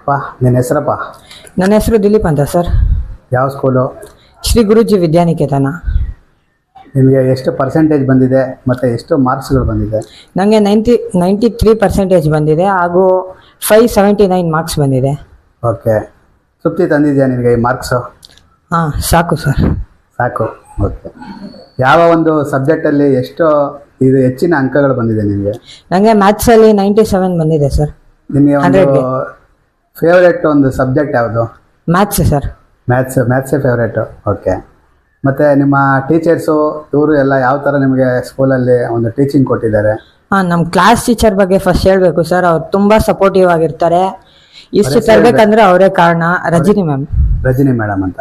ಅಪ್ಪ ನಿನ್ನ ಹೆಸರಪ್ಪ ನನ್ನ ಹೆಸರು ದಿಲೀಪ್ ಅಂತ ಸರ್. ಯಾವ ಸ್ಕೂಲು ಶ್ರೀ ಗುರುಜಿ ವಿದ್ಯಾನಿಕೇತನ. ನಿಮಗೆ ಎಷ್ಟು ಪರ್ಸೆಂಟೇಜ್ ಬಂದಿದೆ ಮತ್ತು ಎಷ್ಟು ಮಾರ್ಕ್ಸ್ಗಳು ಬಂದಿದೆ? ನನಗೆ ನೈಂಟಿ ನೈಂಟಿ ತ್ರೀ ಪರ್ಸೆಂಟೇಜ್ ಬಂದಿದೆ ಹಾಗೂ ಫೈವ್ ಸೆವೆಂಟಿ ನೈನ್ ಮಾರ್ಕ್ಸ್ ಬಂದಿದೆ. ಓಕೆ. ತೃಪ್ತಿ ತಂದಿದೆಯಾ ನಿನಗೆ ಈ ಮಾರ್ಕ್ಸು ಹಾಂ ಸಾಕು ಸರ್. ಸಾಕು ಓಕೆ. ಯಾವ ಒಂದು ಸಬ್ಜೆಕ್ಟಲ್ಲಿ ಎಷ್ಟು ಇದು ಹೆಚ್ಚಿನ ಅಂಕಗಳು ಬಂದಿದೆ ನಿಮಗೆ ನನಗೆ ಮ್ಯಾಥ್ಸಲ್ಲಿ ನೈಂಟಿ ಸೆವೆನ್ ಬಂದಿದೆ ಸರ್. ನಿಮಗೆ ಒಂದು. ಫೇವ್ರೆಟ್ ಒಂದು ಸಬ್ಜೆಕ್ಟ್ ಯಾವುದು? Maths sir. ಮ್ಯಾಥ್ಸ್ ಮ್ಯಾಥ್ಸೇ ಫೇವ್ರೇಟು ಓಕೆ ಮತ್ತು ನಿಮ್ಮ ಟೀಚರ್ಸು ಇವರು ಎಲ್ಲ ಯಾವ ಥರ ನಿಮಗೆ ಸ್ಕೂಲಲ್ಲಿ ಒಂದು ಟೀಚಿಂಗ್ ಕೊಟ್ಟಿದ್ದಾರೆ? ಹಾಂ ನಮ್ಮ ಕ್ಲಾಸ್ ಟೀಚರ್ ಬಗ್ಗೆ ಫಸ್ಟ್ ಹೇಳಬೇಕು ಸರ್ ಅವ್ರು ತುಂಬ ಸಪೋರ್ಟಿವ್ ಆಗಿರ್ತಾರೆ. ಇಷ್ಟು ತರಬೇಕಂದ್ರೆ ಅವರೇ ಕಾರಣ. ರಜಿನಿ ಮ್ಯಾಮ್ ರಜಿನಿ ಮೇಡಮ್ ಅಂತ.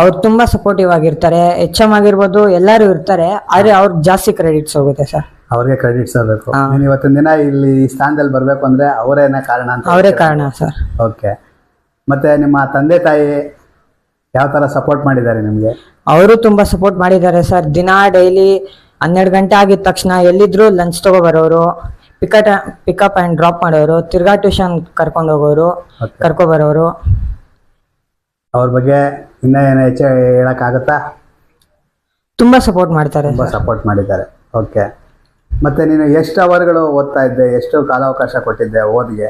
ಅವ್ರು ತುಂಬ ಸಪೋರ್ಟಿವ್ ಆಗಿರ್ತಾರೆ. ಎಚ್ ಎಂ ಆಗಿರ್ಬೋದು ಎಲ್ಲರೂ ಇರ್ತಾರೆ. ಆದರೆ ಅವ್ರಿಗೆ ಜಾಸ್ತಿ ಕ್ರೆಡಿಟ್ಸ್ ಹೋಗುತ್ತೆ ಸರ್. ಅವ್ರಿಗೆ ಕ್ರೆಡಿಟ್ಸ್ ಆಗಬೇಕು. ನೀನು ಇವತ್ತಿನ ದಿನ ಇಲ್ಲಿ ಈ ಸ್ಥಾನದಲ್ಲಿ ಬರಬೇಕು ಅಂದ್ರೆ ಅವರೇನ ಕಾರಣ ಅಂತ ಅವರೇ ಕಾರಣ ಸರ್. ಓಕೆ. ಮತ್ತೆ ನಿಮ್ಮ ತಂದೆ ತಾಯಿ ಯಾವ ತರ ಸಪೋರ್ಟ್ ಮಾಡಿದ್ದಾರೆ ನಿಮಗೆ? ಅವರು ತುಂಬಾ ಸಪೋರ್ಟ್ ಮಾಡಿದ್ದಾರೆ ಸರ್. ದಿನ ಡೈಲಿ ಹನ್ನೆರಡು ಗಂಟೆ ಆಗಿದ ತಕ್ಷಣ ಎಲ್ಲಿದ್ರು ಲಂಚ್ ತಗೋ ಬರೋರು ಪಿಕಟ್ ಪಿಕಪ್ ಅಂಡ್ ಡ್ರಾಪ್ ಮಾಡೋರು ತಿರ್ಗಾ ಟ್ಯೂಷನ್ ಕರ್ಕೊಂಡು ಹೋಗೋರು. ಕರ್ಕೊ ಬರೋರು ಅವ್ರ ಬಗ್ಗೆ ಇನ್ನೂ ಏನೋ ಹೆಚ್ಚು ಹೇಳೋಕ್ಕಾಗುತ್ತಾ? ತುಂಬಾ ಸಪೋರ್ಟ್ ಮಾಡ್ತಾರೆ. ತುಂಬ ಸಪೋರ್ಟ್ ಮಾಡಿದ್ದಾರೆ. ಓಕೆ ಮತ್ತೆ ನೀನು ಎಷ್ಟು ಅವರ್ಗಳು ಓದ್ತಾ ಇದ್ದೆ? ಎಷ್ಟು ಕಾಲಾವಕಾಶ ಕೊಟ್ಟಿದ್ದೆ ಓದಿಗೆ?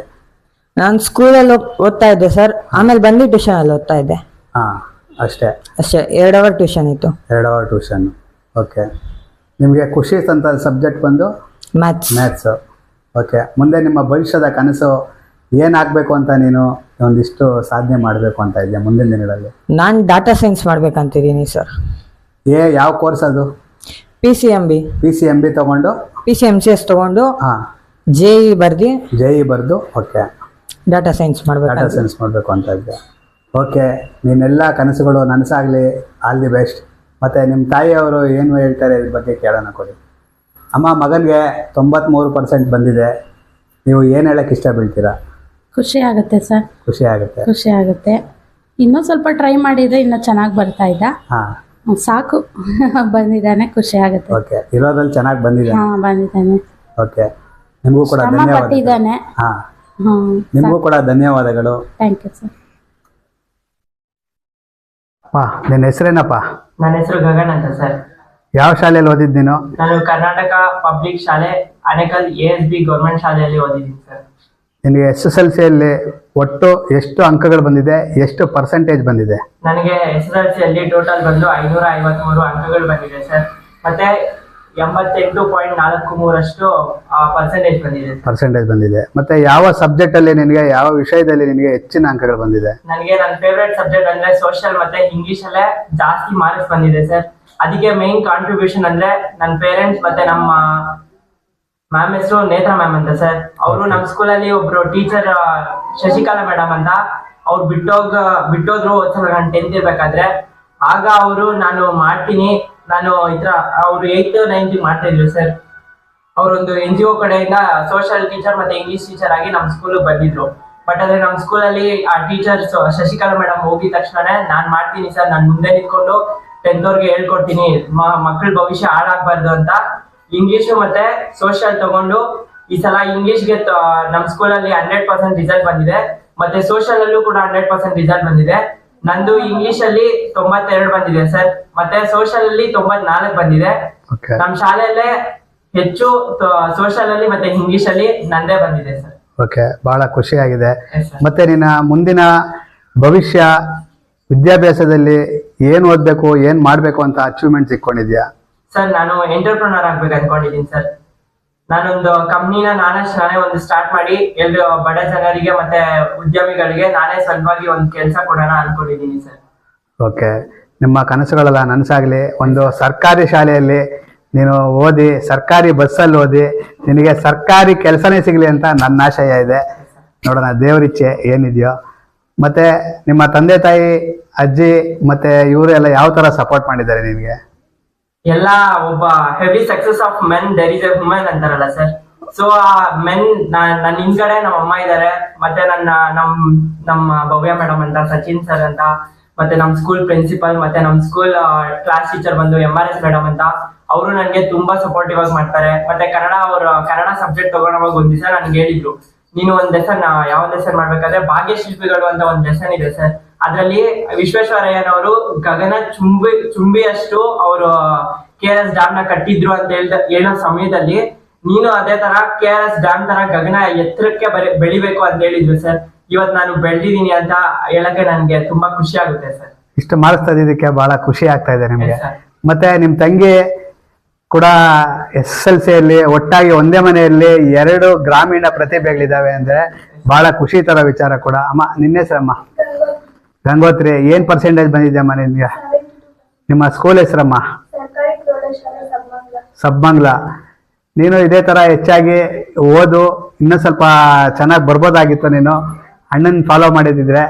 ನಾನು ಸ್ಕೂಲಲ್ಲಿ ಓದ್ತಾ ಇದ್ದೆ ಸರ್ ಆಮೇಲೆ ಬಂದು ಟ್ಯೂಷನಲ್ಲಿ ಓದ್ತಾ ಇದ್ದೆ. ಹಾಂ ಅಷ್ಟೇ. ಅಷ್ಟೇ ಎರಡು ಅವರ್ ಟ್ಯೂಷನ್ ಇತ್ತು. ಎರಡು ಅವರ್ ಟ್ಯೂಷನ್ ಓಕೆ ನಿಮಗೆ ಖುಷಿ ತಂತ ಸಬ್ಜೆಕ್ಟ್ ಬಂದು? ಮ್ಯಾಥ್ಸ್ ಮ್ಯಾಥ್ಸು ಓಕೆ ಮುಂದೆ ನಿಮ್ಮ ಭವಿಷ್ಯದ ಕನಸು ಏನಾಗಬೇಕು ಅಂತ ನೀನು ಒಂದಿಷ್ಟು ಸಾಧನೆ ಮಾಡಬೇಕು ಅಂತ ಇದೆಯಾ ಮುಂದಿನ ದಿನಗಳಲ್ಲಿ? ನಾನು ಡಾಟಾ ಸೈನ್ಸ್ ಮಾಡ್ಬೇಕಂತಿದ್ದೀನಿ ಸರ್ ಏ ಯಾವ ಕೋರ್ಸ್ ಅದು? P C M B P C M B ತಗೊಂಡು? P C M C S ತೊಗೊಂಡು ಹಾಂ. ಜೆ ಇ ಬರ್ದು. ಜೆ ಇ ಬರೆದು okay. Data science data science ಮಾಡಬೇಕು ಅಂತ ಇದ್ದೆ ಓಕೆ ನೀನೆಲ್ಲ ಕನಸುಗಳು ನನಸಾಗಲಿ ಆಲ್ ದಿ ಬೆಸ್ಟ್ ಮತ್ತು ನಿಮ್ಮ ತಾಯಿಯವರು ಏನು ಹೇಳ್ತಾರೆ ಇದ್ರ ಬಗ್ಗೆ ಕೇಳೋಣ ಕೊಡಿ. ಅಮ್ಮ ಮಗನಿಗೆ ತೊಂಬತ್ತ್ಮೂರು ಪರ್ಸೆಂಟ್ ಬಂದಿದೆ. ನೀವು ಏನು ಹೇಳಕ್ಕೆ ಇಷ್ಟ ಬೀಳ್ತೀರಾ ಖುಷಿ ಆಗುತ್ತೆ ಸರ್. ಖುಷಿ ಆಗುತ್ತೆ ಖುಷಿ ಆಗುತ್ತೆ ಇನ್ನೂ ಸ್ವಲ್ಪ ಟ್ರೈ ಮಾಡಿದ್ರೆ ಇನ್ನೂ ಚೆನ್ನಾಗಿ ಬರ್ತಾ ಇದ್ದ ಹಾ. ಸಾಕು. ಬಂದಿದ್ದಾನೆ ಖುಷಿ ಆಗುತ್ತೆ ಓಕೆ. ಇರೋದ್ರಲ್ಲಿ ಚೆನ್ನಾಗಿ ಬಂದಿದೆ ಹಾಂ ಬಂದಿದ್ದಾನೆ. ಓಕೆ. ನಿಮಗೂ ಕೂಡ ಶ್ರಮ ಧನ್ಯವಾದ ಪಟ್ಟಿದ್ದಾನೆ. ಹಾಂ. ನಿಮಗೂ ಕೂಡ ಧನ್ಯವಾದಗಳು. ಥ್ಯಾಂಕ್ ಯು ಸರ್ ಪಾ ನಿನ್ನ ಹೆಸರೇನಪ್ಪ? ನನ್ನ ಹೆಸರು ಗಗನ್ ಅಂತ ಸರ್. ಯಾವ ಶಾಲೆಯಲ್ಲಿ ಓದಿದ್ದೀನೋ ನೀನು? ನಾನು ಕರ್ನಾಟಕ ಪಬ್ಲಿಕ್ ಶಾಲೆ Anekal A S B government ಶಾಲೆಯಲ್ಲಿ ಓದಿದ್ದೀನಿ ಸರ್. ನಿನಗೆ ಎಸ್ ಎಸ್ ಎಲ್ ಸಿಯಲ್ಲಿ ಒಟ್ಟು ಎಷ್ಟು ಅಂಕಗಳು ಬಂದಿದೆ ಎಷ್ಟು ಪರ್ಸೆಂಟೇಜ್ ಬಂದಿದೆ? ನನಗೆ ಎಸ್ ಎಸ್ ಎಲ್ ಸಿಯಲ್ಲಿ ಟೋಟಲ್ ಬಂದು ಐನೂರ ಐವತ್ಮೂರು ಅಂಕಗಳು ಬಂದಿದೆ ಸರ್. ಮತ್ತೆ ಎಂಬತ್ತೆಂಟು ಪಾಯಿಂಟ್ ನಾಲ್ಕು ಮೂರಷ್ಟು ಪರ್ಸೆಂಟೇಜ್ ಬಂದಿದೆ. ಪರ್ಸೆಂಟೇಜ್ ಬಂದಿದೆ. ಮತ್ತೆ ಯಾವ ಸಬ್ಜೆಕ್ಟಲ್ಲಿ ನಿನಗೆ ಯಾವ ವಿಷಯದಲ್ಲಿ ನಿನಗೆ ಹೆಚ್ಚಿನ ಅಂಕಗಳು ಬಂದಿದೆ? ನನಗೆ ನನ್ನ ಫೇವ್ರೆಟ್ ಸಬ್ಜೆಕ್ಟ್ ಅಂದ್ರೆ ಸೋಷಿಯಲ್ ಮತ್ತೆ ಇಂಗ್ಲಿಷ್ ಅಲ್ಲೇ ಜಾಸ್ತಿ ಮಾರ್ಕ್ಸ್ ಬಂದಿದೆ ಸರ್. ಅದಕ್ಕೆ ಮೇನ್ ಕಾಂಟ್ರಿಬ್ಯೂಷನ್ ಅಂದ್ರೆ ನನ್ನ ಪೇರೆಂಟ್ಸ್ ಮತ್ತೆ ನಮ್ಮ ಮ್ಯಾಮ್ ಹೆಸರು ನೇತ್ರ ಮ್ಯಾಮ್ ಅಂತ ಸರ್ ಅವರು ನಮ್ಮ ಸ್ಕೂಲಲ್ಲಿ ಒಬ್ರು ಟೀಚರ್ ಶಶಿಕಲಾ ಮೇಡಮ್ ಅಂತ. ಅವ್ರು ಬಿಟ್ಟೋಗ, ಬಿಟ್ಟೋದ್ರು ಒಂದ್ಸಲ ನಾನು ಟೆಂತ್ ಇರ್ಬೇಕಾದ್ರೆ. ಆಗ ಅವರು ನಾನು ಮಾಡ್ತೀನಿ. ನಾನು ಈ ತರ, ಅವ್ರು ಏಯ್ತ್ ನೈನ್ತ್ ಮಾಡ್ತಾ ಇದ್ರು ಸರ್ ಅವರೊಂದು ಎನ್ ಜಿ ಒ ಕಡೆಯಿಂದ ಸೋಷಿಯಲ್ ಟೀಚರ್ ಮತ್ತೆ ಇಂಗ್ಲಿಷ್ ಟೀಚರ್ ಆಗಿ ನಮ್ಮ ಸ್ಕೂಲ್ ಬಂದಿದ್ರು. ಬಟ್ ಆದ್ರೆ ನಮ್ಮ ಸ್ಕೂಲಲ್ಲಿ ಆ ಟೀಚರ್ ಶಶಿಕಲಾ ಮೇಡಮ್ ಹೋಗಿದ ತಕ್ಷಣ ನಾನು ಮಾಡ್ತೀನಿ ಸರ್ ನಾನು ಮುಂದೆ ನಿಂತ್ಕೊಂಡು ಟೆಂತ್ ಅವ್ರಿಗೆ ಹೇಳ್ಕೊಡ್ತೀನಿ. ಮಕ್ಕಳ ಭವಿಷ್ಯ ಹಾಳಾಗಬಾರ್ದು ಅಂತ. ಇಂಗ್ಲಿಷ್ ಮತ್ತೆ ಸೋಷಿಯಲ್ ತಗೊಂಡು ಈ ಸಲ ಇಂಗ್ಲಿಷ್ಗೆ ಸ್ಕೂಲ್ ಅಲ್ಲಿ ಹಂಡ್ರೆಡ್ ಪರ್ಸೆಂಟ್ ರಿಸಲ್ಟ್ ಬಂದಿದೆ. ಮತ್ತೆ ಸೋಷಿಯಲ್ ಅಲ್ಲೂ ಕೂಡ ಹಂಡ್ರೆಡ್ ಪರ್ಸೆಂಟ್ ರಿಸಲ್ಟ್ ಬಂದಿದೆ. ನಂದು ಇಂಗ್ಲಿಷ್ ಅಲ್ಲಿ ತೊಂಬತ್ತೆರಡು ಬಂದಿದೆ ಸರ್. ಮತ್ತೆ ಸೋಷಿಯಲ್ ಅಲ್ಲಿ ತೊಂಬತ್ನಾಲ್ಕು ಬಂದಿದೆ. ನಮ್ ನಮ್ಮ ಶಾಲೆಯಲ್ಲೇ ಹೆಚ್ಚು ಸೋಷಿಯಲ್ ಅಲ್ಲಿ ಮತ್ತೆ ಇಂಗ್ಲಿಷ್ ಅಲ್ಲಿ ನಂದೇ ಬಂದಿದೆ ಸರ್. ಓಕೆ ಬಹಳ ಖುಷಿಯಾಗಿದೆ. ಆಗಿದೆ ಮತ್ತೆ ನಿನ್ನ ಮುಂದಿನ ಭವಿಷ್ಯ ವಿದ್ಯಾಭ್ಯಾಸದಲ್ಲಿ ಏನು ಓದ್ಬೇಕು ಏನು ಮಾಡಬೇಕು ಅಂತ ಅಚೀವ್ಮೆಂಟ್ಸ್ ಇಟ್ಕೊಂಡಿದ್ಯಾ ಸರ್ ನಾನು ಎಂಟರ್ಪ್ರನರ್ ಆಗ್ಬೇಕು ಅನ್ಕೊಂಡಿದ್ದೀನಿ ಸರ್ ನಾನೊಂದು ಕಂಪ್ನಿನ ನಾನೇ ನಾನೇ ಒಂದು ಸ್ಟಾರ್ಟ್ ಮಾಡಿ, ಎಲ್ರು ಬಡ ಜನರಿಗೆ ಮತ್ತೆ ಉದ್ಯಮಿಗಳಿಗೆ ನಾನೇ ಸಲುವಾಗಿ ಒಂದು ಕೆಲಸ ಕೊಡೋಣ ಅನ್ಕೊಂಡಿದ್ದೀನಿ ಸರ್ ಓಕೆ ನಿಮ್ಮ ಕನಸುಗಳೆಲ್ಲ ನನಸಾಗಲಿ. ಒಂದು ಸರ್ಕಾರಿ ಶಾಲೆಯಲ್ಲಿ ನೀನು ಓದಿ, ಸರ್ಕಾರಿ ಬಸ್ಸಲ್ಲಿ ಓದಿ, ನಿನಗೆ ಸರ್ಕಾರಿ ಕೆಲಸನೇ ಸಿಗಲಿ ಅಂತ ನನ್ನ ಆಶಯ ಇದೆ. ನೋಡೋಣ ದೇವರಿಚ್ಛೆ ಏನಿದೆಯೋ. ಮತ್ತೆ ನಿಮ್ಮ ತಂದೆ ತಾಯಿ, ಅಜ್ಜಿ ಮತ್ತೆ ಇವರು ಎಲ್ಲ ಯಾವ ಥರ ಸಪೋರ್ಟ್ ಮಾಡಿದ್ದಾರೆ ನಿನಗೆ? ಎಲ್ಲ ಒಬ್ಬ heavy success of men there is a women ಅಂತಾರಲ್ಲ ಸರ್ ಸೊ ಆ ಮೆನ್ ನನ್ನ ಹಿಂದ್ಗಡೆ ನಮ್ಮ ಅಮ್ಮ ಇದ್ದಾರೆ ಮತ್ತೆ ನನ್ನ, ನಮ್, ನಮ್ಮ ಭವ್ಯ ಮೇಡಮ್ ಅಂತ, ಸಚಿನ್ ಸರ್ ಅಂತ, ಮತ್ತೆ ನಮ್ಮ ಸ್ಕೂಲ್ ಪ್ರಿನ್ಸಿಪಲ್ ಮತ್ತೆ ನಮ್ಮ ಸ್ಕೂಲ್ ಕ್ಲಾಸ್ ಟೀಚರ್ ಬಂದು ಎಂ ಆರ್ ಎಸ್ ಮೇಡಮ್ ಅಂತ, ಅವರು ನನಗೆ ತುಂಬಾ ಸಪೋರ್ಟಿವ್ ಆಗಿ ಮಾಡ್ತಾರೆ. ಮತ್ತೆ ಕನ್ನಡ ಅವರು, ಕನ್ನಡ ಸಬ್ಜೆಕ್ಟ್ ತಗೊಂಡವಾಗ ಒಂದ್ ದಿವಸ ನನ್ಗೆ ಹೇಳಿದ್ರು. ನೀನು ಒಂದ್ ಲೆಸನ್ ಯಾವ ಲೆಸನ್ ಮಾಡ್ಬೇಕಾದ್ರೆ ಭಾಗ್ಯ ಶಿಲ್ಪಿಗಳು ಅಂತ ಒಂದ್ ಲೆಸನ್ ಇದೆ ಸರ್ ಅದ್ರಲ್ಲಿ ವಿಶ್ವೇಶ್ವರಯ್ಯನವರು ಗಗನ ಚುಂಬಿ ಚುಂಬಿಯಷ್ಟು ಅವರು ಕೆ ಆರ್ ಎಸ್ ಡ್ಯಾಮ್ನ ಕಟ್ಟಿದ್ರು ಅಂತ ಹೇಳ್ದ ಹೇಳೋ ಸಮಯದಲ್ಲಿ ನೀನು ಅದೇ ತರ ಕೆ ಆರ್ ಎಸ್ ಡ್ಯಾಮ್ ತರ ಗಗನ ಎತ್ತರಕ್ಕೆ ಬರೀ ಬೆಳಿಬೇಕು ಅಂತ ಹೇಳಿದ್ರು ಸರ್. ಇವತ್ ನಾನು ಬೆಳೆದಿದ್ದೀನಿ ಅಂತ ಹೇಳಕ್ಕೆ ನನ್ಗೆ ತುಂಬಾ ಖುಷಿ ಆಗುತ್ತೆ ಸರ್. ಇಷ್ಟು ಮಾಡಿಸ್ತಾ ಇದಕ್ಕೆ ಬಹಳ ಖುಷಿ ಆಗ್ತಾ ಇದೆ ನಿಮಗೆ. ಮತ್ತೆ ನಿಮ್ ತಂಗಿ ಕೂಡ ಎಸ್ ಎಲ್ ಸಿಯಲ್ಲಿ ಒಟ್ಟಾಗಿ ಒಂದೇ ಮನೆಯಲ್ಲಿ ಎರಡು ಗ್ರಾಮೀಣ ಪ್ರತಿಭೆಗಳಿದಾವೆ ಅಂದ್ರೆ ಬಹಳ ಖುಷಿ ತರ ವಿಚಾರ ಕೂಡ. ಅಮ್ಮ ನಿನ್ನ ಹೆಸರಮ್ಮ? ಗಂಗೋತ್ರಿ, ಏನ್ ಪರ್ಸೆಂಟೇಜ್ ಬಂದಿದೆಯಮ್ಮ ನಿನ್ಗೆ ನಿಮ್ಮ ಸ್ಕೂಲ್ ಹೆಸರಮ್ಮ? ಸಬ್ಬಂಗ್ಲ ನೀನು ಇದೇ ತರ ಹೆಚ್ಚಾಗಿ ಓದು, ಇನ್ನೂ ಸ್ವಲ್ಪ ಚೆನ್ನಾಗಿ ಬರ್ಬೋದಾಗಿತ್ತು ನೀನು. ಅಣ್ಣನ ಫಾಲೋ ಮಾಡಿದಿದ್ರೆ.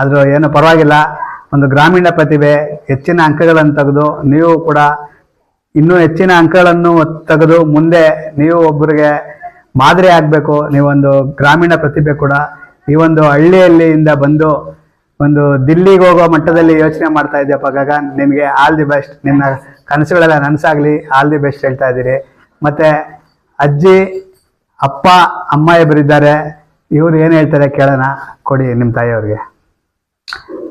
ಆದ್ರೂ ಏನು ಪರವಾಗಿಲ್ಲ. ಒಂದು ಗ್ರಾಮೀಣ ಪ್ರತಿಭೆ, ಹೆಚ್ಚಿನ ಅಂಕಗಳನ್ನು ತೆಗೆದು, ನೀವು ಕೂಡ ಇನ್ನೂ ಹೆಚ್ಚಿನ ಅಂಕಗಳನ್ನು ತೆಗೆದು ಮುಂದೆ ನೀವು ಒಬ್ಬರಿಗೆ ಮಾದರಿ ಆಗಬೇಕು. ನೀವೊಂದು ಗ್ರಾಮೀಣ ಪ್ರತಿಭೆ ಕೂಡ. ಈ ಒಂದು ಹಳ್ಳಿಯಲ್ಲಿಯಿಂದ ಬಂದು ಒಂದು ದಿಲ್ಲಿಗೆ ಹೋಗೋ ಮಟ್ಟದಲ್ಲಿ ಯೋಚನೆ ಮಾಡ್ತಾ ಇದ್ದೀಯಪ್ಪ ಗಗನ್. ನಿಮಗೆ ಆಲ್ ದಿ ಬೆಸ್ಟ್ ನಿನ್ನ ಕನಸುಗಳೆಲ್ಲ ನನಸಾಗ್ಲಿ. ಆಲ್ ದಿ ಬೆಸ್ಟ್ ಹೇಳ್ತಾ ಇದ್ದೀರಿ. ಮತ್ತೆ ಅಜ್ಜಿ ಅಪ್ಪ ಅಮ್ಮ ಇಬ್ಬರಿದ್ದಾರೆ ಇವ್ರು ಏನು ಹೇಳ್ತಾರೆ ಕೇಳೋಣ. ಕೊಡಿ ನಿಮ್ಮ ತಾಯಿಯವ್ರಿಗೆ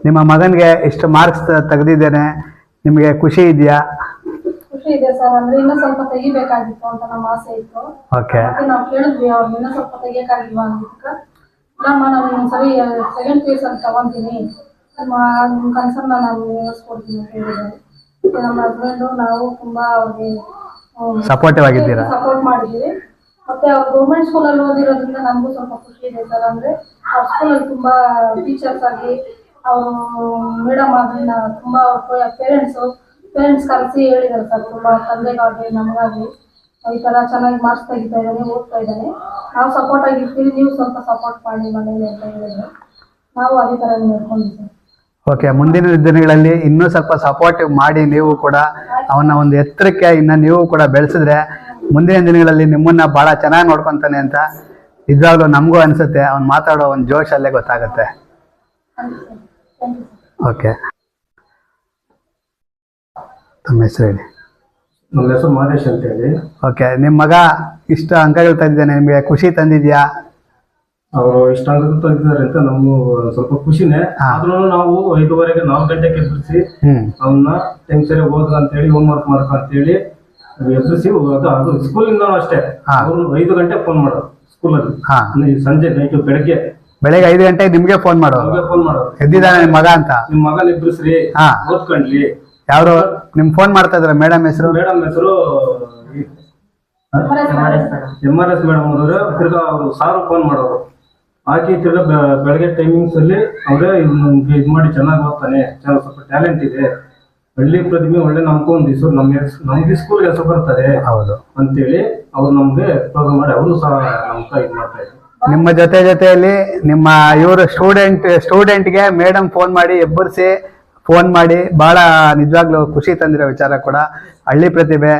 ನಿಮ್ಮ ಮಗನಿಗೆ ಇಷ್ಟು ಮಾರ್ಕ್ಸ್ ತೆಗೆದಿದ್ದೇನೆ. ನಿಮಗೆ ಖುಷಿ ಇದೆಯಾ? ಖುಷಿ ಇದೆ ಸರ್. ಅಂದ್ರೆ ಇನ್ನೂ ಸ್ವಲ್ಪ ತೆಗಿಬೇಕಾಗಿತ್ತು ಅಂತ ನಮ್ಮ ಆಸೆ ಇತ್ತು. ಓಕೆ ನಾವು ಕೇಳಿದ್ವಿ ಅವ್ರು ಇನ್ನೂ ಸ್ವಲ್ಪ ತೆಗಿಯಕ್ಕಾಗಿಲ್ವಾ ಅಂದಿದ್ದಕ್ಕೆ ಇಲ್ಲಮ್ಮ ನಾನು ಒಂದ್ಸರಿ ಸೆಕೆಂಡ್ ಫೇಸ್ ಅಂತ ತಗೊಂತೀನಿ. ನಿಮ್ಮ ನಿಮ್ಮ ಕನ್ಸರ್ನ ನಾನು ನೆರವೇರಿಸ್ಕೊಡ್ತೀನಿ ಅಂತ ಹೇಳಿದ್ದಾರೆ. ನಮ್ಮ ಹಸ್ಬೆಂಡು ನಾವು ತುಂಬಾ ಅವ್ರಿಗೆ ಸಪೋರ್ಟಿವ್ ಆಗಿದ್ದೀರಾ? ಸಪೋರ್ಟ್ ಮಾಡಿದ್ದೀವಿ. ಮತ್ತೆ ಅವ್ರು ಗೌರ್ಮೆಂಟ್ ಸ್ಕೂಲಲ್ಲಿ ಓದಿರೋದ್ರಿಂದ ನಮಗೂ ಸ್ವಲ್ಪ ಖುಷಿ ಇದೆ ಸರ್. ಅಂದ್ರೆ ಅವ್ರ ಸ್ಕೂಲಲ್ಲಿ ತುಂಬಾ ಟೀಚರ್ಸ್ ಆಗಿ ಅವರು ಮೇಡಮ್ ಆಗಲಿ ತುಂಬಾ ಪೇರೆಂಟ್ಸು ಪೇರೆಂಟ್ಸ್ ಕರೆಸಿ ಹೇಳಿದ್ದಾರೆ ಸರ್. ತುಂಬಾ ತಂದೆಗಾಗಲಿ ನಮಗಾಗಲಿ. ಈ ತರ ಚೆನ್ನಾಗಿ ಮಾರ್ಕ್ಸ್ ತೆಗಿತಾ ಇದ್ದಾನೆ ಓದ್ತಾ ಇದ್ದಾನೆ ನಾವು ಸಪೋರ್ಟ್ ಆಗಿರ್ತೀವಿ ನೀವು ಸ್ವಲ್ಪ ಸಪೋರ್ಟ್ ಮಾಡಿ ಮನೇಲಿ ಅಂತ ಹೇಳಿದ್ರು. ನಾವು ಅದೇ ತರ ನೋಡ್ಕೊಂಡಿದ್ದೀವಿ. ಓಕೆ ಮುಂದಿನ ದಿನಗಳಲ್ಲಿ ಇನ್ನೂ ಸ್ವಲ್ಪ ಸಪೋರ್ಟಿವ್ ಮಾಡಿ ನೀವು ಕೂಡ ಅವನ ಒಂದು ಎತ್ತರಕ್ಕೆ ಇನ್ನು ನೀವು ಕೂಡ ಬೆಳೆಸಿದ್ರೆ ಮುಂದಿನ ದಿನಗಳಲ್ಲಿ ನಿಮ್ಮನ್ನ ಬಹಳ ಚೆನ್ನಾಗಿ ನೋಡ್ಕೊಂತಾನೆ ಅಂತ ನಿಜವಾಗ್ಲೂ ನಮಗೂ ಅನ್ಸುತ್ತೆ. ಅವ್ನು ಮಾತಾಡೋ ಒಂದು ಜೋಶ್ ಅಲ್ಲೇ ಗೊತ್ತಾಗುತ್ತೆ. ಓಕೆ ತಮ್ಮ ಹೆಸರು ಹೇಳಿ. ನನ್ನ ಹೆಸರು ಮಾದೇಶ್ ಅಂತ ಹೇಳಿ. ಓಕೆ ನಿಮ್ಮ ಮಗ ಇಷ್ಟು ಅಂಕಗಳು ತಂದಿದ್ದಾನೆ ನಿಮಗೆ ಖುಷಿ ತಂದಿದ್ಯಾ? ಅವರು ಇಷ್ಟ ತಂದಿದ್ದಾರೆ ಅಂತ ನಮ್ಮ ಸ್ವಲ್ಪ ಖುಷಿನೇ. ಆದ್ರೂ ನಾವು ಐದುವರೆಗೆ ನಾಲ್ಕು ಗಂಟೆಗೆ ಎದುರಿಸಿ ಹ್ಮ್. ಅವನ್ನ ಟೈಮ್ ಸರಿ ಓದ್ರ ಅಂತ ಹೇಳಿ ಹೋಮ್ ವರ್ಕ್ ಮಾಡ್ಕೊ ಅಂತ ಹೇಳಿ ಎಬ್ಬರಿಸಿ ಅದು ಅದು ಸ್ಕೂಲಿಂದನೂ ಅಷ್ಟೇ. ಹಾ. ಅವ್ರು ಐದು ಗಂಟೆ ಫೋನ್ ಮಾಡೋದು ಸ್ಕೂಲಲ್ಲಿ. ಅಲ್ಲಿ ಈ ಸಂಜೆ ನೈಟ್ ಬೆಳಗ್ಗೆ. ಬೆಳಗ್ಗೆ ಐದು ಗಂಟೆಗೆ ನಿಮಗೆ ಫೋನ್ ಮಾಡೋದು ಫೋನ್ ಮಾಡೋದು ಎದ್ದಿದ್ದಾನೆ ನಿಮ್ಮ ಮಗ ಅಂತ? ನಿಮ್ ಮಗನ ಎಬ್ಬರಿಸ್ರಿ ಹಾ. ಓದ್ಕೊಂಡ್ಲಿ. ಯಾರು ನಿಮ್ ಫೋನ್ ಮಾಡ್ತಾ ಇದ್ರ ಮೇಡಮ್ ಹೆಸರು? ಮೇಡಮ್ ಹೆಸರು ಎಂ ಆರ್ ಎಸ್ ಮೇಡಮ್. ಅವರು. ತಿರ್ಗಾ ಅವರು ಸಾರು ಫೋನ್ ಮಾಡೋರು. ಹಾಕಿ ತಿರ್ಗಾ ಬೆಳಗ್ಗೆ ಟೈಮಿಂಗ್ಸ್ ಅಲ್ಲಿ ಅವರೇ ಇದು ಇದು ಮಾಡಿ ಚೆನ್ನಾಗಿ ಓದ್ತಾನೆ. ಚೆನ್ನಾಗಿ ಸ್ವಲ್ಪ ಟ್ಯಾಲೆಂಟ್ ಇದೆ. ಹಳ್ಳಿ ಪ್ರತಿಮೆ ಒಳ್ಳೆ ನಮ್ಗೂ ಒಂದು ಹೆಸರು. ನಮ್ಮ ಹೆಸ್- ನಮ್ಗೆ ಸ್ಕೂಲ್ಗೆ ಹೆಸರು ಬರ್ತದೆ ಹೌದು. ಅಂತೇಳಿ ಅವ್ರು ನಮ್ಗೆ ಪ್ರೋಗ್ರಾಮ್ ಮಾಡಿ ಅವರು ಸಹ ನಮ್ಗೆ ಇದು ಮಾಡ್ತಾ ಇದ್ರು. ನಿಮ್ಮ ಜೊತೆ ಜೊತೆಯಲ್ಲಿ ನಿಮ್ಮ ಇವರು ಸ್ಟೂಡೆಂಟ್ ಸ್ಟೂಡೆಂಟ್ಗೆ ಮೇಡಮ್ ಫೋನ್ ಮಾಡಿ ಎಬ್ಬರಿಸಿ ಫೋನ್ ಮಾಡಿ ಬಹಳ ನಿಜವಾಗ್ಲೂ ಖುಷಿ ತಂದಿರೋ ವಿಚಾರ ಕೂಡ. ಹಳ್ಳಿ ಪ್ರತಿಭೆ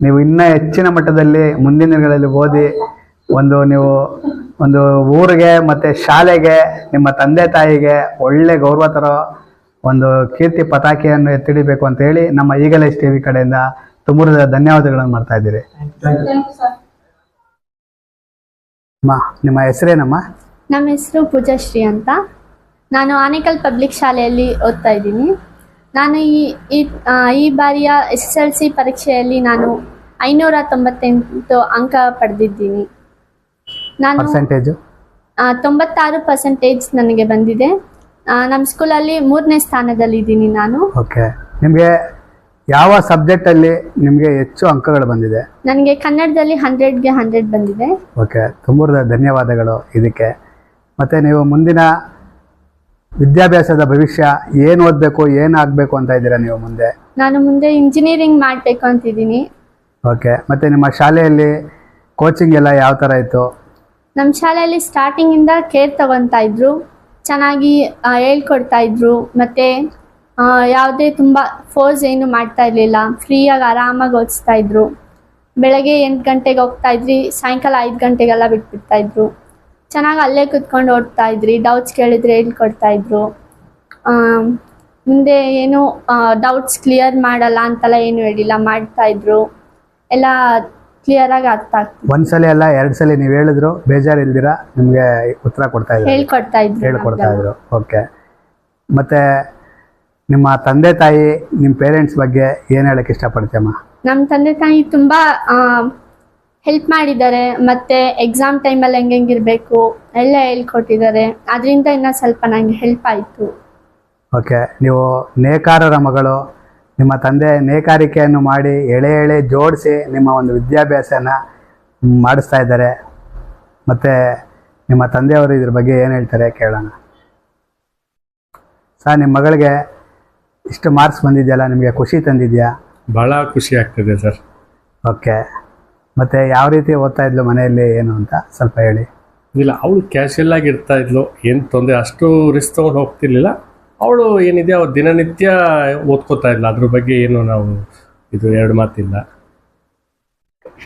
ನೀವು ಇನ್ನೂ ಹೆಚ್ಚಿನ ಮಟ್ಟದಲ್ಲಿ ಮುಂದಿನ ದಿನಗಳಲ್ಲಿ ಓದಿ ಒಂದು ನೀವು ಒಂದು ಊರಿಗೆ ಮತ್ತೆ ಶಾಲೆಗೆ ನಿಮ್ಮ ತಂದೆ ತಾಯಿಗೆ ಒಳ್ಳೆ ಗೌರವ ತರೋ ಒಂದು ಕೀರ್ತಿ ಪತಾಕೆಯನ್ನು ಎತ್ತಿಡಿಬೇಕು ಅಂತ ಹೇಳಿ ನಮ್ಮ ಈಗಲೇ ಟಿ ವಿ ಕಡೆಯಿಂದ ತುಂಬ ಧನ್ಯವಾದಗಳನ್ನು ಮಾಡ್ತಾ ಇದ್ದೀರಿ. ಥ್ಯಾಂಕ್ ಯು ಸರ್ ಅಮ್ಮ ನಿಮ್ಮ ಹೆಸರೇನಮ್ಮ? ನಮ್ಮ ಹೆಸರು ಪೂಜಾಶ್ರೀ ಅಂತ. ನಾನು ಆನೇಕಲ್ ಪಬ್ಲಿಕ್ ಶಾಲೆಯಲ್ಲಿ ಓದ್ತಾ ಇದ್ದೀನಿ. ನಾನು ಈ ಈ ಬಾರಿಯ ಎಸ್ ಎಸ್ ಎಲ್ ಸಿ ಪರೀಕ್ಷೆಯಲ್ಲಿ ನಾನು ಐನೂರ ತೊಂಬತ್ತೆಂಟು ಅಂಕ ಪಡೆದಿದ್ದೀನಿ. ನಾನು ತೊಂಬತ್ತಾರು ಪರ್ಸೆಂಟೇಜ್ ನನಗೆ ಬಂದಿದೆ. ನಮ್ಮ ಸ್ಕೂಲಲ್ಲಿ ಮೂರನೇ ಸ್ಥಾನದಲ್ಲಿದ್ದೀನಿ ನಾನು. ಓಕೆ ನಿಮಗೆ ಯಾವ ಸಬ್ಜೆಕ್ಟಲ್ಲಿ ನಿಮಗೆ ಹೆಚ್ಚು ಅಂಕಗಳು ಬಂದಿದೆ? ನನಗೆ ಕನ್ನಡದಲ್ಲಿ ಹಂಡ್ರೆಡ್ಗೆ ಹಂಡ್ರೆಡ್ ಬಂದಿದೆ. ಓಕೆ ತುಂಬ ಧನ್ಯವಾದಗಳು ಇದಕ್ಕೆ. ಮತ್ತೆ ನೀವು ಮುಂದಿನ ವಿದ್ಯಾಭ್ಯಾಸದ ಭವಿಷ್ಯ ಏನು ಓದ್ಬೇಕು ಏನ್ ಆಗ್ಬೇಕು ಅಂತ ಇದ್ದೀರಾ ನೀವು ಮುಂದೆ? ನಾನು ಮುಂದೆ ಇಂಜಿನಿಯರಿಂಗ್ ಮಾಡಬೇಕು ಅಂತಿದ್ದೀನಿ ಓಕೆ ಮತ್ತೆ ನಿಮ್ಮ ಶಾಲೆಯಲ್ಲಿ ಕೋಚಿಂಗ್ ಎಲ್ಲ ಯಾವ ತರ ಇತ್ತು? ನಮ್ಮ ಶಾಲೆಯಲ್ಲಿ ಸ್ಟಾರ್ಟಿಂಗಿಂದ ಕೇರ್ ತಗೊತಾ ಇದ್ರು. ಚೆನ್ನಾಗಿ ಆ, ಹೇಳ್ಕೊಡ್ತಾ ಇದ್ರು. ಮತ್ತೆ ಯಾವುದೇ ತುಂಬ ಫೋರ್ಸ್ ಏನು ಮಾಡ್ತಾ ಇರಲಿಲ್ಲ. ಫ್ರೀಯಾಗಿ ಆರಾಮಾಗಿ ಓದಿಸ್ತಾ ಇದ್ರು. ಬೆಳಗ್ಗೆ ಎಂಟು ಗಂಟೆಗೆ ಹೋಗ್ತಾ ಇದ್ರಿ ಸಾಯಂಕಾಲ ಐದು ಗಂಟೆಗೆಲ್ಲ ಬಿಟ್ಬಿಡ್ತಾ ಇದ್ರು. ಚೆನ್ನಾಗಿ ಅಲ್ಲೇ ಕುತ್ಕೊಂಡು ಓಡ್ತಾ ಇದ್ರಿ ಡೌಟ್ಸ್ ಕೇಳಿದ್ರೆ ಹೇಳ್ಕೊಡ್ತಾ ಇದ್ರು? ಮುಂದೆ ಏನು ಡೌಟ್ಸ್ ಕ್ಲಿಯರ್ ಮಾಡಲ್ಲ ಅಂತೆಲ್ಲ ಏನು ಹೇಳಿಲ್ಲ ಮಾಡ್ತಾ ಇದ್ರು. ಎಲ್ಲ ಕ್ಲಿಯರಾಗಿ ಅರ್ಥ ಆಗ್ತದೆ. ಒಂದ್ಸಲ ಅಲ್ಲ ಎರಡು ಸಲ ನೀವು ಹೇಳಿದ್ರು ಬೇಜಾರು ಇಲ್ದಿರ ನಿಮಗೆ ಉತ್ತರ ಕೊಡ್ತಾ ಇದ್ರು ಹೇಳ್ಕೊಡ್ತಾ ಇದ್ರು ಹೇಳ್ಕೊಡ್ತಾ ಇದ್ರು ಓಕೆ. ಮತ್ತೆ ನಿಮ್ಮ ತಂದೆ ತಾಯಿ ನಿಮ್ಮ ಪೇರೆಂಟ್ಸ್ ಬಗ್ಗೆ ಏನು ಹೇಳಕ್ಕೆ ಇಷ್ಟಪಡ್ತೀಯಮ್ಮ? ನಮ್ಮ ತಂದೆ ತಾಯಿ ತುಂಬ ಹೆಲ್ಪ್ ಮಾಡಿದ್ದಾರೆ ಮತ್ತು ಎಕ್ಸಾಮ್ ಟೈಮಲ್ಲಿ ಹೆಂಗೆ ಹೆಂಗಿರಬೇಕು ಎಲ್ಲ ಹೇಳ್ಕೊಟ್ಟಿದ್ದಾರೆ. ಅದರಿಂದ ಇನ್ನೂ ಸ್ವಲ್ಪ ನನಗೆ ಹೆಲ್ಪ್ ಆಯಿತು. ಓಕೆ ನೀವು ನೇಕಾರರ ಮಗಳು ನಿಮ್ಮ ತಂದೆ ನೇಕಾರಿಕೆಯನ್ನು ಮಾಡಿ ಎಳೆ ಎಳೆ ಜೋಡಿಸಿ ನಿಮ್ಮ ಒಂದು ವಿದ್ಯಾಭ್ಯಾಸನ ಮಾಡಿಸ್ತಾ ಇದ್ದಾರೆ. ಮತ್ತು ನಿಮ್ಮ ತಂದೆಯವರು ಇದ್ರ ಬಗ್ಗೆ ಏನು ಹೇಳ್ತಾರೆ ಕೇಳೋಣ. ಸರ್ ನಿಮ್ಮ ಮಗಳಿಗೆ ಇಷ್ಟು ಮಾರ್ಕ್ಸ್ ಬಂದಿದೆಯಲ್ಲ ನಿಮಗೆ ಖುಷಿ ತಂದಿದೆಯಾ? ಭಾಳ ಖುಷಿ ಆಗ್ತದೆ ಸರ್. ಓಕೆ ಮತ್ತು ಯಾವ ರೀತಿ ಓದ್ತಾ ಇದ್ಲು ಮನೆಯಲ್ಲಿ ಏನು ಅಂತ ಸ್ವಲ್ಪ ಹೇಳಿ. ಇಲ್ಲ ಅವಳು ಕ್ಯಾಶುಯಲ್ ಆಗಿ ಇರ್ತಾ ಇದ್ಲು ಏನು ತೊಂದರೆ ಅಷ್ಟು ರಿಸ್ಕ್ ತೊಗೊಂಡು ಹೋಗ್ತಿರ್ಲಿಲ್ಲ. ಅವಳು ಏನಿದೆ ಅವ್ರು ದಿನನಿತ್ಯ ಓದ್ಕೋತಾ ಇದ್ಲು. ಅದ್ರ ಬಗ್ಗೆ ಏನು ನಾವು ಇದು ಎರಡು ಮಾತಿಲ್ಲ.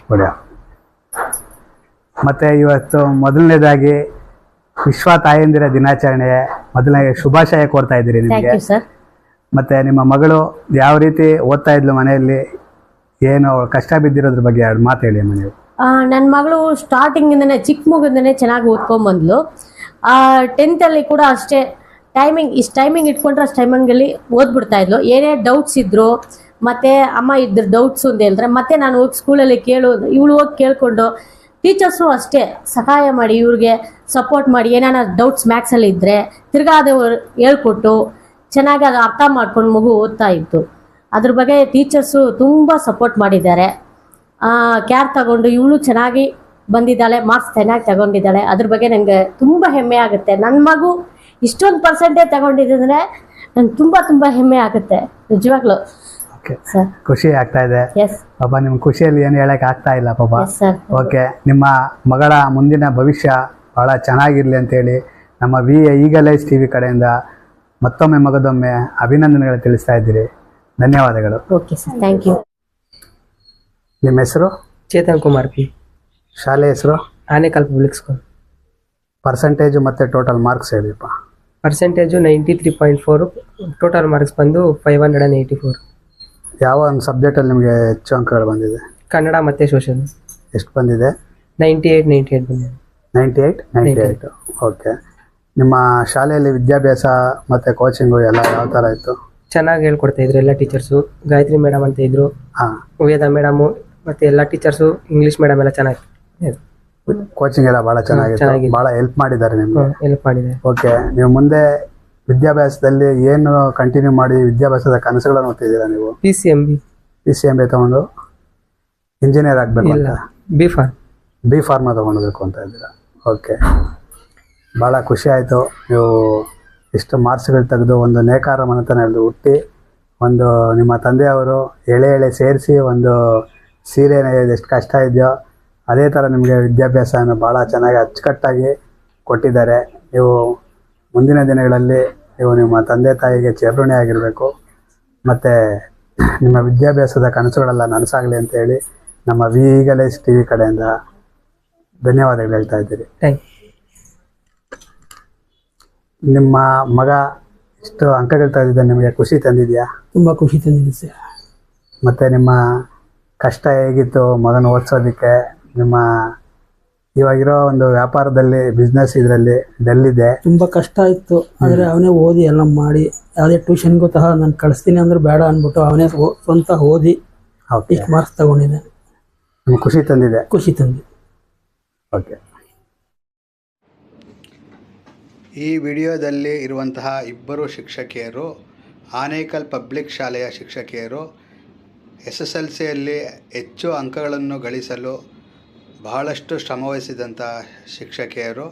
ಮತ್ತೆ ಮತ್ತು ಇವತ್ತು ಮೊದಲನೇದಾಗಿ ವಿಶ್ವ ತಾಯಂದಿರ ದಿನಾಚರಣೆ ಮೊದಲನೇ ಶುಭಾಶಯ ಕೋರ್ತಾ ಇದ್ದೀರಿ ನಿಮಗೆ. ಸರ್ ಮತ್ತು ನಿಮ್ಮ ಮಗಳು ಯಾವ ರೀತಿ ಓದ್ತಾ ಇದ್ಲು ಮನೆಯಲ್ಲಿ? ಏನು ಕಷ್ಟ ಬಿದ್ದಿರೋದ್ರ ಬಗ್ಗೆ ಎರಡು ಮಾತು ಹೇಳಿ ಅಮ್ಮ ನೀವು. ನನ್ನ ಮಗಳು ಸ್ಟಾರ್ಟಿಂಗಿಂದನೇ ಚಿಕ್ಕ ಮಗುದಿಂದನೇ ಚೆನ್ನಾಗಿ ಓದ್ಕೊಂಬಂದ್ಲು ಟೆಂತಲ್ಲಿ ಕೂಡ ಅಷ್ಟೇ ಟೈಮಿಂಗ್ ಇಷ್ಟು ಟೈಮಿಂಗ್ ಇಟ್ಕೊಂಡ್ರೆ ಅಷ್ಟು ಟೈಮಿಂಗಲ್ಲಿ ಓದ್ಬಿಡ್ತಾ ಇದ್ಲು. ಏನೇ ಡೌಟ್ಸ್ ಇದ್ರು, ಮತ್ತೆ ಅಮ್ಮ ಇದ್ರ ಡೌಟ್ಸ್ ಅಂತ ಹೇಳಿದ್ರೆ ಮತ್ತೆ ನಾನು ಹೋಗಿ ಸ್ಕೂಲಲ್ಲಿ ಕೇಳು, ಇವಳು ಹೋಗಿ ಕೇಳ್ಕೊಂಡು ಟೀಚರ್ಸು ಅಷ್ಟೇ ಸಹಾಯ ಮಾಡಿ, ಇವ್ರಿಗೆ ಸಪೋರ್ಟ್ ಮಾಡಿ, ಏನಾನ ಡೌಟ್ಸ್ ಮ್ಯಾಥ್ಸಲ್ಲಿ ಇದ್ರೆ ತಿರ್ಗಾ ಅದು ಹೇಳ್ಕೊಟ್ಟು ಚೆನ್ನಾಗಿ ಅದು ಅರ್ಥ ಮಾಡ್ಕೊಂಡು ಮಗು ಓದ್ತಾ ಇತ್ತು. ಅದ್ರ ಬಗ್ಗೆ ಟೀಚರ್ಸು ತುಂಬ ಸಪೋರ್ಟ್ ಮಾಡಿದ್ದಾರೆ. ಕ್ಯಾರ್ ತಗೊಂಡು ಇವಳು ಚೆನ್ನಾಗಿ ಬಂದಿದ್ದಾಳೆ ಮಾರ್ಕ್ಸ್ ಚೆನ್ನಾಗಿ ತಗೊಂಡಿದ್ದಾಳೆ ಅದ್ರ ಬಗ್ಗೆ ನನಗೆ ತುಂಬ ಹೆಮ್ಮೆ ಆಗುತ್ತೆ. ನನ್ನ ಮಗು ಇಷ್ಟೊಂದು ಪರ್ಸೆಂಟೇ ತಗೊಂಡಿದ್ದಂದ್ರೆ ನಂಗೆ ತುಂಬ ತುಂಬ ಹೆಮ್ಮೆ ಆಗುತ್ತೆ ನಿಜವಾಗ್ಲೂ. ಓಕೆ ಸರ್ ಖುಷಿ ಆಗ್ತಾ ಇದೆ. ಎಸ್ ಪಾಪ ನಿಮ್ಮ ಖುಷಿಯಲ್ಲಿ ಏನು ಹೇಳಕ್ ಆಗ್ತಾ ಇಲ್ಲ ಪಾಪ. ಓಕೆ ನಿಮ್ಮ ಮಗಳ ಮುಂದಿನ ಭವಿಷ್ಯ ಭಾಳ ಚೆನ್ನಾಗಿರಲಿ ಅಂತೇಳಿ ನಮ್ಮ ವಿ ಈಗಲೈಸ್ ಟಿ ವಿ ಕಡೆಯಿಂದ ಮತ್ತೊಮ್ಮೆ ಮಗದೊಮ್ಮೆ ಅಭಿನಂದನೆಗಳು ತಿಳಿಸ್ತಾ ಇದ್ದೀರಿ. ಧನ್ಯವಾದಗಳು. ಓಕೆ ಸರ್ ಥ್ಯಾಂಕ್ ಯು ನಿಮ್ಮ ಹೆಸರು? ಚೇತನ್ ಕುಮಾರ್ ಪಿ. ಶಾಲೆ ಹೆಸರು? ಆನೇಕಲ್ ಪಬ್ಲಿಕ್ ಸ್ಕೂಲ್ ಪರ್ಸೆಂಟೇಜು ಮತ್ತು total marks ಹೇಳಿಪ್ಪ. Percentage ninety three point four total marks ಬಂದು five hundred and eighty four ಯಾವ ಒಂದು ಸಬ್ಜೆಕ್ಟಲ್ಲಿ ನಿಮಗೆ ಹೆಚ್ಚು ಅಂಕಗಳು ಬಂದಿದೆ? ಕನ್ನಡ ಮತ್ತು ಸೋಷಲ್ ಎಷ್ಟು ಬಂದಿದೆ? ನೈಂಟಿ ಏಯ್ಟ್ ನೈಂಟಿ ಏಯ್ಟ್ ಬಂದಿದೆ. Ninety eight ninety eight okay ನಿಮ್ಮ ಶಾಲೆಯಲ್ಲಿ ವಿದ್ಯಾಭ್ಯಾಸ ಮತ್ತು ಕೋಚಿಂಗು ಎಲ್ಲ ಯಾವ ಥರ ಇತ್ತು? ಚೆನ್ನಾಗಿ ಹೇಳ್ಕೊಡ್ತಾ ಇದ್ರು ಎಲ್ಲ ಟೀಚರ್ಸು ಗಾಯತ್ರಿ ಮೇಡಮ್ ಅಂತ ಇದ್ರು. ಹಾಂ. ವೇದ ಮೇಡಮ್ ಮತ್ತೆ ಎಲ್ಲ ಟೀಚರ್ಸು ಇಂಗ್ಲೀಷ್ ಮೇಡಮ್ ಎಲ್ಲ ಚೆನ್ನಾಗಿ ಕೋಚಿಂಗ್ ಎಲ್ಲ ಬಹಳ ಚೆನ್ನಾಗಿ ಬಹಳ ಭಾಳ ಹೆಲ್ಪ್ ಮಾಡಿದ್ದಾರೆ ನಿಮಗೆ. ಹೆಲ್ಪ್ ಓಕೆ ನೀವು ಮುಂದೆ ವಿದ್ಯಾಭ್ಯಾಸದಲ್ಲಿ ಏನು ಕಂಟಿನ್ಯೂ ಮಾಡಿ ವಿದ್ಯಾಭ್ಯಾಸದ ಕನಸುಗಳನ್ನು ಓದ್ತಿದ್ದೀರಾ ನೀವು? P C M B P C M B ತಗೊಂಡು ಇಂಜಿನಿಯರ್ ಆಗಬೇಕು ಇಲ್ಲ ಬಿ ಫಾರ್ಮ್ ಬಿ ಫಾರ್ಮಾ ತಗೊಳ್ಬೇಕು ಅಂತ ಇದ್ದೀರಾ? ಓಕೆ ಭಾಳ ಖುಷಿ ಆಯಿತು. ನೀವು ಇಷ್ಟು ಮಾರ್ಕ್ಸ್ಗಳು ತೆಗೆದು ಒಂದು ನೇಕಾರ ಮನೆತನದಲ್ಲಿ ಹುಟ್ಟಿ, ಒಂದು ನಿಮ್ಮ ತಂದೆಯವರು ಎಳೆ ಎಳೆ ಸೇರಿಸಿ ಒಂದು ಸೀರೆ ಎಷ್ಟು ಕಷ್ಟ ಇದೆಯೋ, ಅದೇ ಥರ ನಿಮಗೆ ವಿದ್ಯಾಭ್ಯಾಸವನ್ನು ಭಾಳ ಚೆನ್ನಾಗಿ ಅಚ್ಚುಕಟ್ಟಾಗಿ ಕೊಟ್ಟಿದ್ದಾರೆ. ನೀವು ಮುಂದಿನ ದಿನಗಳಲ್ಲಿ ನೀವು ನಿಮ್ಮ ತಂದೆ ತಾಯಿಗೆ ಚಿರಋಣಿ ಆಗಿರಬೇಕು. ಮತ್ತು ನಿಮ್ಮ ವಿದ್ಯಾಭ್ಯಾಸದ ಕನಸುಗಳೆಲ್ಲ ನನಸಾಗಲಿ ಅಂತ ಹೇಳಿ ನಮ್ಮ ವಿ ಟಿ ವಿ ಕಡೆಯಿಂದ ಧನ್ಯವಾದಗಳು ಹೇಳ್ತಾ ಇದ್ದೀರಿ. ಥ್ಯಾಂಕ್ ನಿಮ್ಮ ಮಗ ಇಷ್ಟು ಅಂಕಗಳು ತೆಗೆದಿದ್ದ ನಿಮಗೆ ಖುಷಿ ತಂದಿದೆಯಾ? ತುಂಬ ಖುಷಿ ತಂದಿದೆ ಸರ್. ಮತ್ತು ನಿಮ್ಮ ಕಷ್ಟ ಹೇಗಿತ್ತು ಮಗನ ಓದಿಸೋದಕ್ಕೆ? ನಿಮ್ಮ ಇವಾಗಿರೋ ಒಂದು ವ್ಯಾಪಾರದಲ್ಲಿ ಬಿಸ್ನೆಸ್ ಇದರಲ್ಲಿ ಡಲ್ಲಿದೆ ತುಂಬ ಕಷ್ಟ ಇತ್ತು. ಆದರೆ ಅವನೇ ಓದಿ ಎಲ್ಲ ಮಾಡಿ ಯಾವುದೇ ಟ್ಯೂಷನ್ಗೂ ಸಹ ನಾನು ಕಳಿಸ್ತೀನಿ ಅಂದ್ರೆ ಬೇಡ ಅಂದ್ಬಿಟ್ಟು ಅವನೇ ಸ್ವಂತ ಓದಿ ಓಕೆ ಮಾರ್ಕ್ಸ್ ತಗೊಂಡಿದ್ದೆ. ನಿಮ್ಗೆ ಖುಷಿ ತಂದಿದೆ? ಖುಷಿ ತಂದಿದೆ. ಓಕೆ ಈ ವಿಡಿಯೋದಲ್ಲಿ ಇರುವಂತಹ ಇಬ್ಬರು ಶಿಕ್ಷಕಿಯರು, ಆನೇಕಲ್ ಪಬ್ಲಿಕ್ ಶಾಲೆಯ ಶಿಕ್ಷಕಿಯರು ಎಸ್ ಎಸ್ ಎಲ್ ಸಿಯಲ್ಲಿ ಹೆಚ್ಚು ಅಂಕಗಳನ್ನು ಗಳಿಸಲು ಬಹಳಷ್ಟು ಶ್ರಮವಹಿಸಿದಂತಹ ಶಿಕ್ಷಕಿಯರು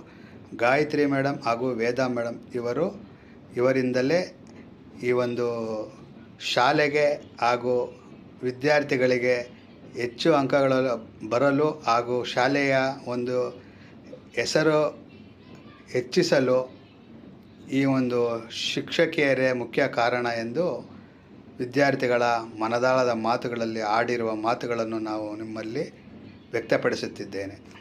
ಗಾಯತ್ರಿ ಮೇಡಮ್ ಹಾಗೂ ವೇದಾ ಮೇಡಮ್ ಇವರು ಇವರಿಂದಲೇ ಈ ಒಂದು ಶಾಲೆಗೆ ಹಾಗೂ ವಿದ್ಯಾರ್ಥಿಗಳಿಗೆ ಹೆಚ್ಚು ಅಂಕಗಳು ಬರಲು ಹಾಗೂ ಶಾಲೆಯ ಒಂದು ಹೆಸರು ಹೆಚ್ಚಿಸಲು ಈ ಒಂದು ಶಿಕ್ಷಕಿಯರೇ ಮುಖ್ಯ ಕಾರಣ ಎಂದು ವಿದ್ಯಾರ್ಥಿಗಳ ಮನದಾಳದ ಮಾತುಗಳಲ್ಲಿ ಆಡಿರುವ ಮಾತುಗಳನ್ನು ನಾವು ನಿಮ್ಮಲ್ಲಿ ವ್ಯಕ್ತಪಡಿಸುತ್ತಿದ್ದೇನೆ.